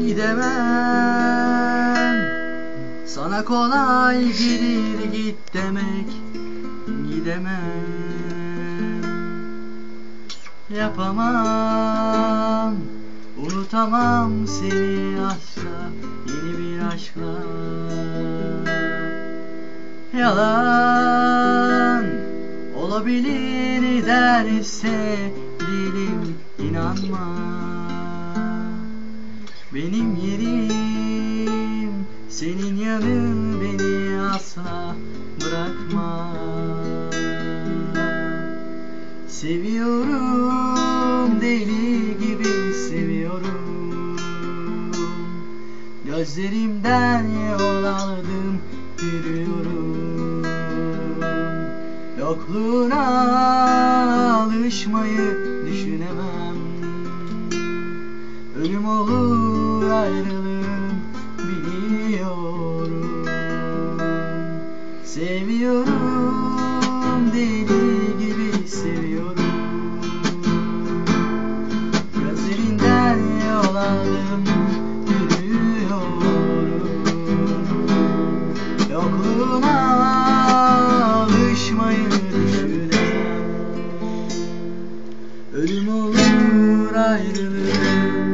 gidemem. Sana kolay gelir git demek Gidemem. Yapamam Unutamam seni asla Yeni bir aşkla. Yalan Olabilir derse dilim inanma Benim yerim senin yanın beni asla bırakma. Seviyorum deli gibi seviyorum. Gözlerimden yol aldım yürüyorum. Yokluğuna alışmayı düşünemem. Ölüm olur ayrılığım biliyorum. Seviyorum deli gibi seviyorum. Gözlerinden yol aldım yürüyorum. Yokluğuna alışmayı düşünemem Ölüm olur ayrılığım